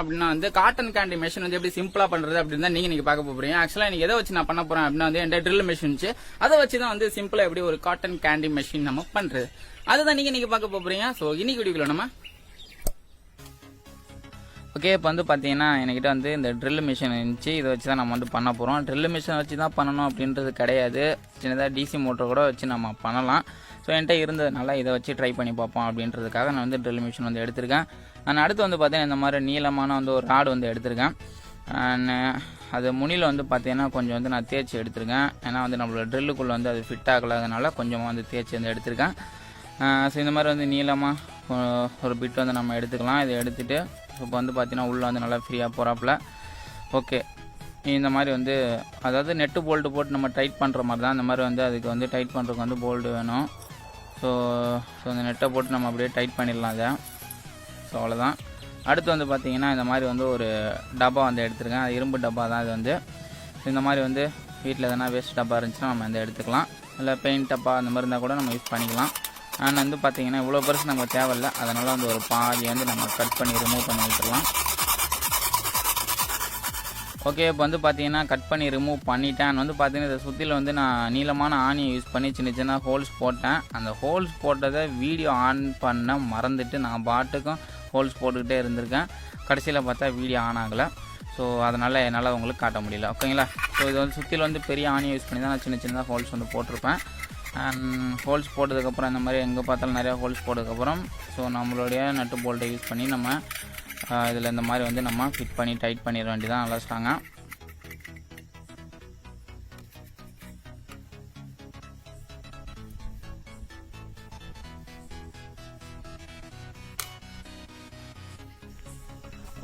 அப்படின்னா வந்து cotton candy machine வந்து எப்படி சிம்பிளா பண்றது அப்படின்னு தான் நீங்க நீங்க பார்க்க போறீங்க. ஆக்சுவலா எனக்கு எதை வச்சு நான் பண்ண போறேன் அப்படின்னா வந்து என்கிட்ட ட்ரில் மிஷின் அதை வச்சு தான் வந்து சிம்பிளா எப்படி ஒரு காட்டன் கேண்டி மிஷின் நம்ம பண்றது. அதுதான் நீங்க நீங்க பார்க்க போறீங்க. சோ இன்னைக்கு வீடியோக்குள்ள நம்ம ஓகே இப்போ வந்து பார்த்தீங்கன்னா என்கிட்ட வந்து இந்த ட்ரில் மிஷின் இருந்துச்சு. இதை வச்சு தான் நம்ம வந்து பண்ண போகிறோம் ட்ரில் மிஷின் வச்சு தான் பண்ணணும் அப்படின்றது கிடையாது. சின்னதாக டிசி மோட்டர் கூட வச்சு நம்ம பண்ணலாம். ஸோ என்கிட்ட இருந்ததுனால இதை வச்சு ட்ரை பண்ணி பார்ப்போம் அப்படின்றதுக்காக நான் வந்து ட்ரில் மிஷின் வந்து எடுத்திருக்கேன். நான் அடுத்து வந்து பார்த்தீங்கன்னா இந்த மாதிரி நீளமான வந்து ஒரு ராடு வந்து எடுத்திருக்கேன். அது முனியில் வந்து பார்த்தீங்கன்னா கொஞ்சம் வந்து நான் தேய்ச்சி எடுத்திருக்கேன். ஏன்னா வந்து நம்மளோட ட்ரில்லுக்குள்ளே வந்து அது ஃபிட் ஆகலாதனால கொஞ்சமாக வந்து தேய்ச்சி வந்து எடுத்திருக்கேன். ஸோ இந்த மாதிரி வந்து நீளமாக ஒரு பிட் வந்து நம்ம எடுத்துக்கலாம். இதை எடுத்துகிட்டு இப்போ வந்து பார்த்தீங்கன்னா உள்ளே வந்து நல்லா ஃப்ரீயாக போகிறாப்புல ஓகே இந்த மாதிரி வந்து அதாவது நெட்டு போல்டு போட்டு நம்ம டைட் பண்ணுற மாதிரி தான். இந்த மாதிரி வந்து அதுக்கு வந்து டைட் பண்ணுறதுக்கு வந்து போல்டு வேணும். ஸோ ஸோ அந்த நெட்டை போட்டு நம்ம அப்படியே டைட் பண்ணிடலாம் அதை. ஸோ அவ்வளோதான் அடுத்து வந்து பார்த்தீங்கன்னா இந்த மாதிரி வந்து ஒரு டப்பா வந்து எடுத்துருக்கேன். அது இரும்பு டப்பா தான் இது வந்து. இந்த மாதிரி வந்து வீட்டில் எதனா வேஸ்ட் டப்பா இருந்துச்சுன்னா நம்ம இந்த எடுத்துக்கலாம். இல்லை பெயிண்ட் டப்பா அந்த மாதிரி இருந்தால் கூட நம்ம யூஸ் பண்ணிக்கலாம். ஆனால் வந்து பார்த்தீங்கன்னா இவ்வளோ பெருசு நமக்கு தேவையில்ல. அதனால் வந்து ஒரு பாதி வந்து நம்ம கட் பண்ணி ரிமூவ் பண்ணி விட்டுருலாம் ஓகே இப்போ வந்து பார்த்தீங்கன்னா கட் பண்ணி ரிமூவ் பண்ணிட்டேன். வந்து பார்த்தீங்கன்னா இதை சுற்றில வந்து நான் நீளமான ஆணியை யூஸ் பண்ணி சின்ன சின்ன ஹோல்ஸ் போட்டேன். அந்த ஹோல்ஸ் போட்டதை வீடியோ ஆன் பண்ண மறந்துட்டு நான் பாட்டுக்கும் ஹோல்ஸ் போட்டுக்கிட்டே இருந்திருக்கேன். கடைசியில் பார்த்தா வீடியோ ஆன் ஆகலை. ஸோ அதனால் என்னால் உங்களுக்கு காட்ட முடியல. ஓகேங்களா ஸோ இது வந்து சுற்றில வந்து பெரிய ஆணியை யூஸ் பண்ணி தான் நான் சின்ன சின்னதாக ஹோல்ஸ் வந்து போட்டிருப்பேன். ஹோல்ஸ் போட்டதுக்கப்புறம் இந்த மாதிரி எங்கே பார்த்தாலும் நிறையா ஹோல்ஸ் போட்டதுக்கப்புறம் ஸோ நம்மளுடைய நட்டு போல்ட்டை யூஸ் பண்ணி நம்ம இதில் இந்த மாதிரி வந்து நம்ம ஃபிட் பண்ணி டைட் பண்ணிட வேண்டியதான் நல்லா ஸ்ட்ராங்காக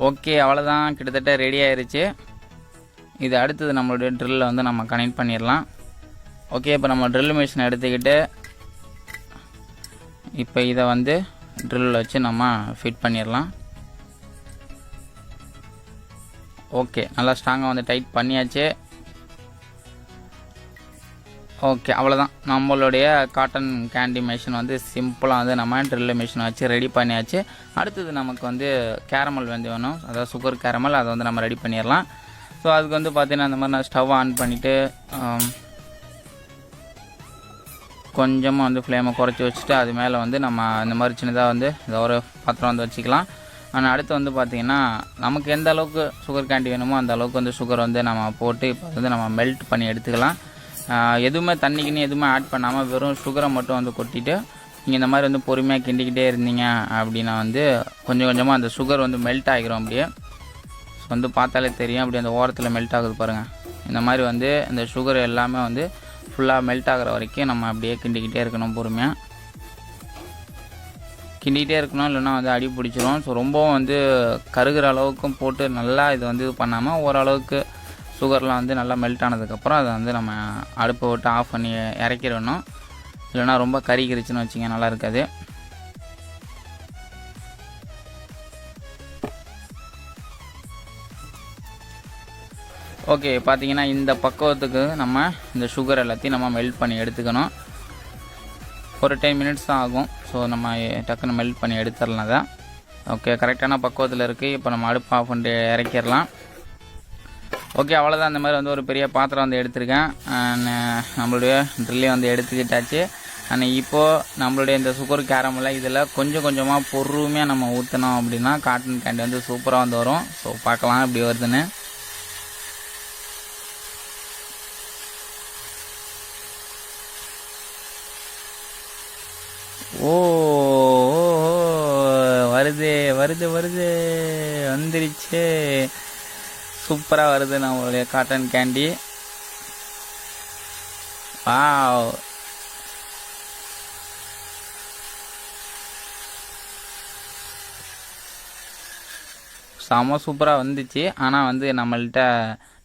ஓகே அவ்வளோதான் கிட்டத்தட்ட ரெடி ஆயிடுச்சு இது அடுத்தது நம்மளுடைய ட்ரில்லில் வந்து நம்ம கனெக்ட் பண்ணிடலாம். ஓகே இப்போ நம்ம ட்ரில் மிஷின் எடுத்துக்கிட்டு இப்போ இதை வந்து ட்ரில்லில் வச்சு நம்ம ஃபிட் பண்ணிடலாம். ஓகே நல்லா ஸ்ட்ராங்காக வந்து டைட் பண்ணியாச்சு. ஓகே அவ்வளோதான் நம்மளுடைய காட்டன் கேண்டி மிஷின் வந்து சிம்பிளாக வந்து நம்ம ட்ரில் மிஷின் வச்சு ரெடி பண்ணியாச்சு. அடுத்தது நமக்கு வந்து கேரமல் வந்து வேணும். அதாவது சுகர் கேரமல் அதை வந்து நம்ம ரெடி பண்ணிடலாம். ஸோ அதுக்கு வந்து பார்த்திங்கன்னா அந்த மாதிரி நான் ஸ்டவ் ஆன் பண்ணிவிட்டு um, கொஞ்சமாக வந்து ஃப்ளேமை குறைச்சி வச்சுட்டு அது மேலே வந்து நம்ம இந்த மாதிரி சின்னதாக வந்து இதை ஒரு பாத்திரம் வந்து வச்சுக்கலாம். ஆனால் அடுத்து வந்து பார்த்திங்கன்னா நமக்கு எந்த அளவுக்கு சுகர் கேண்டி வேணுமோ அந்த அளவுக்கு வந்து சுகர் வந்து நம்ம போட்டு இப்போ வந்து நம்ம மெல்ட் பண்ணி எடுத்துக்கலாம். எதுவுமே தண்ணிக்குன்னு எதுவுமே ஆட் பண்ணாமல் வெறும் சுகரை மட்டும் வந்து கொட்டிட்டு நீங்கள் இந்த மாதிரி வந்து பொறுமையாக கிண்டிக்கிட்டே இருந்தீங்க அப்படின்னா வந்து கொஞ்சம் கொஞ்சமாக அந்த சுகர் வந்து மெல்ட் ஆகிரும் அப்படியே. வந்து பார்த்தாலே தெரியும் அப்படி அந்த ஓரத்தில் மெல்ட் ஆகுது பாருங்கள் இந்த மாதிரி வந்து இந்த சுகர் எல்லாமே வந்து ஃபுல்லாக மெல்ட் ஆகிற வரைக்கும் நம்ம அப்படியே கிண்டிக்கிட்டே இருக்கணும் பொறுமையாக கிண்டிகிட்டே இருக்கணும் இல்லைன்னா வந்து அடி பிடிச்சிரும். ஸோ ரொம்பவும் வந்து கருகிற அளவுக்கும் போட்டு நல்லா இது வந்து இது பண்ணாமல் ஓரளவுக்கு சுகர்லாம் வந்து நல்லா மெல்ட் ஆனதுக்கப்புறம் அதை வந்து நம்ம அடுப்பை விட்டு ஆஃப் பண்ணி இறக்கிடணும். இல்லைன்னா ரொம்ப கறிக்கிருச்சுன்னு வச்சுங்க நல்லா இருக்காது. ஓகே பார்த்தீங்கன்னா இந்த பக்குவத்துக்கு நம்ம இந்த சுகர் எல்லாத்தையும் நம்ம மெல்ட் பண்ணி எடுத்துக்கணும். ஒரு டென் மினிட்ஸ் தான் ஆகும். ஸோ நம்ம டக்குன்னு மெல்ட் பண்ணி எடுத்துடலாம் தான் ஓகே கரெக்டான பக்குவத்தில் இருக்குது இப்போ நம்ம அடுப்பு ஆஃப் பண்ணிட்டு இறக்கிடலாம். ஓகே அவ்வளோதான் இந்த மாதிரி வந்து ஒரு பெரிய பாத்திரம் வந்து எடுத்திருக்கேன். Uh, நம்மளுடைய ட்ரில்லையும் வந்து எடுத்துக்கிட்டாச்சு. ஆனால் இப்போது நம்மளுடைய இந்த சுகர் கேரமெல்லாம் இதில் கொஞ்சம் கொஞ்சமாக பொறுமையாக நம்ம ஊற்றினோம் அப்படின்னா காட்டன் கேண்டி வந்து சூப்பராக வந்து வரும். ஸோ பார்க்கலாம் இப்படி வருதுன்னு. ஓ ஓ, வருது வருது வருது. வந்துருச்சு. சூப்பராக வருது நம்மளுடைய காட்டன் கேண்டி வா செம சூப்பராக வந்துச்சு. ஆனால் வந்து நம்மள்கிட்ட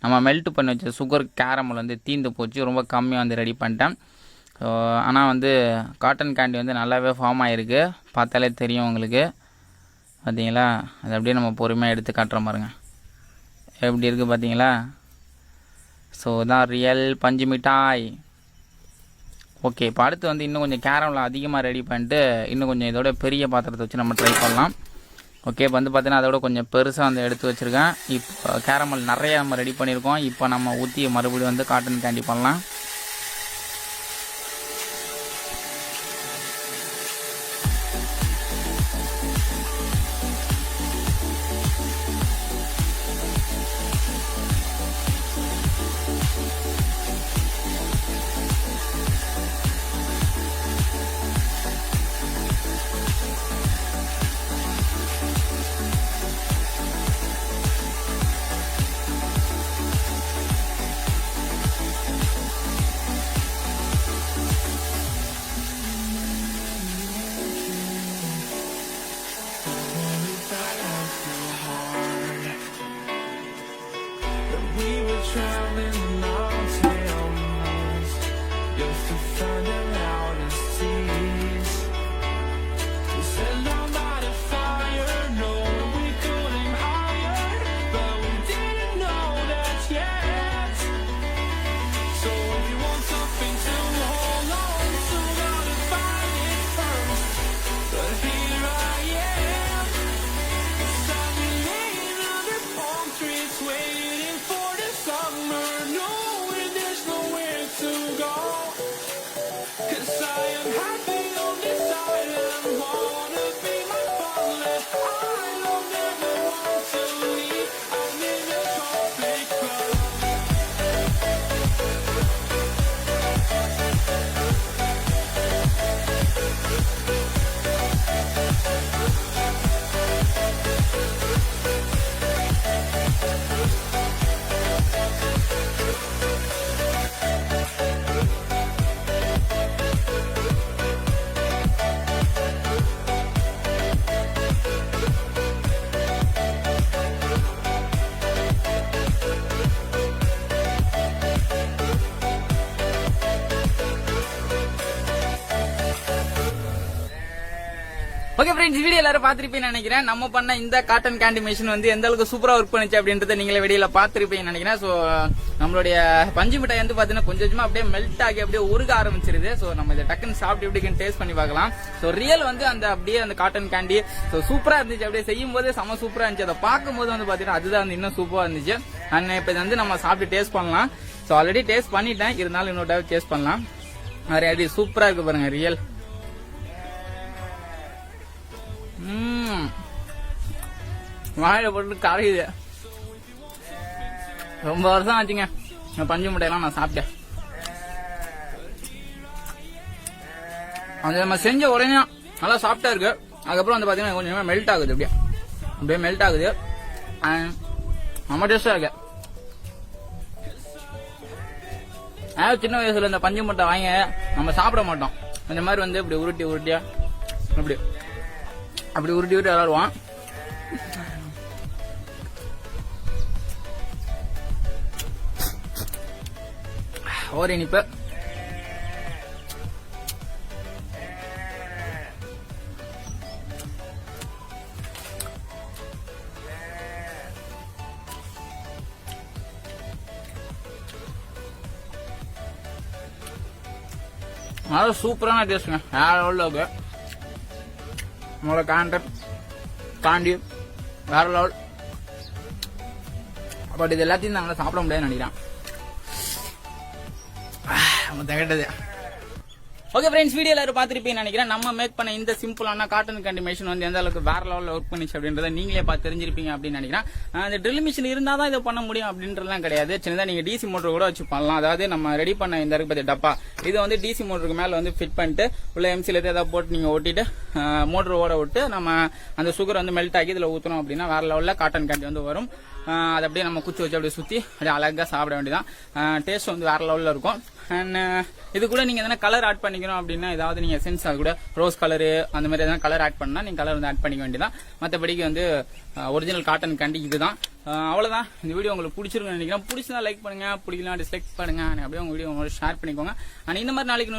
நம்ம மெல்ட் பண்ணி வச்ச சுகர் கேரமல் வந்து தீந்து போச்சு. ரொம்ப கம்மியாக வந்து ரெடி பண்ணிட்டேன். ஸோ ஆனால் வந்து காட்டன் கேண்டி வந்து நல்லாவே ஃபார்ம் ஆகிருக்கு பார்த்தாலே தெரியும் உங்களுக்கு. பார்த்தீங்களா அது அப்படியே நம்ம பொறுமையாக எடுத்து காட்டுற பாருங்க. எப்படி இருக்குது பார்த்தீங்களா ஸோ தான் ரியல் பஞ்சு மிட்டாய். ஓகே இப்போ அடுத்து வந்து இன்னும் கொஞ்சம் கேரமில் அதிகமாக ரெடி பண்ணிட்டு இன்னும் கொஞ்சம் இதோட பெரிய பாத்திரத்தை வச்சு நம்ம ட்ரை பண்ணலாம். ஓகே இப்போ வந்து பார்த்தீங்கன்னா அதோட கொஞ்சம் பெருசாக வந்து எடுத்து வச்சுருக்கேன். இப்போ கேரமல் நிறைய நம்ம ரெடி பண்ணியிருக்கோம். இப்போ நம்ம ஊற்றி மறுபடியும் வந்து காட்டன் கேண்டி பண்ணலாம். drowning ஓகே ஃப்ரெண்ட்ஸ் வீடியோ எல்லாரும் பார்த்திருப்பீங்கன்னு நினைக்கிறேன். நம்ம பண்ண இந்த காட்டன் கேண்டி மிஷின் வந்து எந்த அளவுக்கு சூப்பராக ஒர்க் பண்ணுச்சு அப்படின்றத நீங்களே வெளியில பார்த்திருப்பீங்கன்னு நினைக்கிறேன். ஸோ நம்மளுடைய பஞ்சு மிட்டாய் வந்து பார்த்தீங்கன்னா கொஞ்சம் கொஞ்சமாக அப்படியே மெல்ட் ஆகி அப்படியே உருக ஆரம்பிச்சிருது. ஸோ நம்ம இதை டக்குன்னு சாப்பிட்டு எப்படி டேஸ்ட் பண்ணி பார்க்கலாம். ஸோ ரியல் வந்து அந்த அப்படியே அந்த காட்டன் கேண்டி ஸோ சூப்பராக இருந்துச்சு. அப்படியே செய்யும் போதே செம சூப்பராக இருந்துச்சு. அதை பார்க்கும்போது வந்து பார்த்தீங்கன்னா அதுதான் வந்து இன்னும் சூப்பராக இருந்துச்சு. அண்ட் இப்போ இதை வந்து நம்ம சாப்பிட்டு டேஸ்ட் பண்ணலாம். ஸோ ஆல்ரெடி டேஸ்ட் பண்ணிட்டேன். இருந்தாலும் இன்னொரு டைம் டேஸ்ட் பண்ணலாம். நிறைய அப்படி சூப்பராக இருக்கு பாருங்க ரியல் வாயில போட்டு கரையுது. ரொம்ப வருஷம் ஆச்சுங்க. இந்த பஞ்சு முட்டையெல்லாம் நான் சாப்பிட்டேன். அந்த நம்ம செஞ்ச உடனே நல்லா சாப்பிட்டா இருக்கு. அதுக்கப்புறம் வந்து பாத்தீங்கன்னா கொஞ்சம் மெல்ட் ஆகுது அப்படியே. அப்படியே மெல்ட் ஆகுது. ரொம்ப டேஸ்டா இருக்கு. அதாவது சின்ன வயசுல இந்த பஞ்சு முட்டை வாங்கி நம்ம சாப்பிட மாட்டோம். இந்த மாதிரி வந்து இப்படி உருட்டி உருட்டியா? அப்படி அப்படி உருட்டி உருட்டி விளாடுவான். ஒரு இனிப்பு. அது சூப்பரான டேஸ்ட்டுங்க வேற லெவலில் இருக்கு. நம்மளோட கான்டெக்ட் தாண்டி வேற லெவல் பட் இது எல்லாத்தையும் நாங்கள் சாப்பிட முடியாதுன்னு நினைக்கிறேன். நம்ம தகட்டது. ஓகே ஃப்ரெண்ட்ஸ் வீடியோ எல்லாரும் பார்த்துருப்பீங்கன்னு நினைக்கிறேன். நம்ம மேக் பண்ண இந்த சிம்பிளான காட்டன் கண்டி மிஷின் வந்து எந்த அளவுக்கு வேற லெவலில் ஒர்க் பண்ணிச்சு அப்படின்றத நீங்களே பார்த்து தெரிஞ்சிருப்பீங்க அப்படின்னு நினைக்கிறேன். அந்த ட்ரில் மிஷின் இருந்தால் தான் இதை பண்ண முடியும் அப்படின்றதுலாம் கிடையாது. சின்னதாக நீங்கள் டிசி மோட்டர் கூட வச்சு பண்ணலாம். அதாவது நம்ம ரெடி பண்ண இந்த இருக்கு பார்த்து டப்பா. இது வந்து டிசி மோட்டருக்கு மேலே வந்து ஃபிட் பண்ணிட்டு உள்ள எம்சியில் ஏதாவது போட்டு நீங்கள் ஓட்டிட்டு மோட்டர் ஓட விட்டு நம்ம அந்த சுகர் வந்து மெல்ட் ஆகி இதில் ஊற்றணும் அப்படின்னா வேற லெவலில் காட்டன் கேண்டி வந்து வரும். அதை அப்படியே நம்ம குச்சி வச்சு அப்படியே சுற்றி அப்படியே அழகாக சாப்பிட வேண்டியதான் டேஸ்ட் வந்து வேற லெவலில் இருக்கும். அண்ட் இது கூட நீங்க எதனா கலர் ஆட் பண்ணிக்கணும் அப்படின்னா ஏதாவது நீங்க சென்ஸ் அது கூட ரோஸ் கலரு அந்த மாதிரி எதனா கலர் ஆட் பண்ணா நீங்க கலர் வந்து ஆட் பண்ணிக்க வேண்டியதான் மற்றபடிக்கு வந்து ஒரிஜினல் காட்டன் கண்டி இதுதான். அஹ் அவ்வளவுதான். இந்த வீடியோ உங்களுக்கு பிடிச்சிருக்குன்னு நினைக்கிறேன். பிடிச்சதா லைக் பண்ணுங்க. பிடிக்கலாம் டிஸ்லைக் பண்ணுங்க. அப்படியே உங்க வீடியோ ஷேர் பண்ணிக்கோங்க. அண்ட் இந்த மாதிரி நாளைக்கு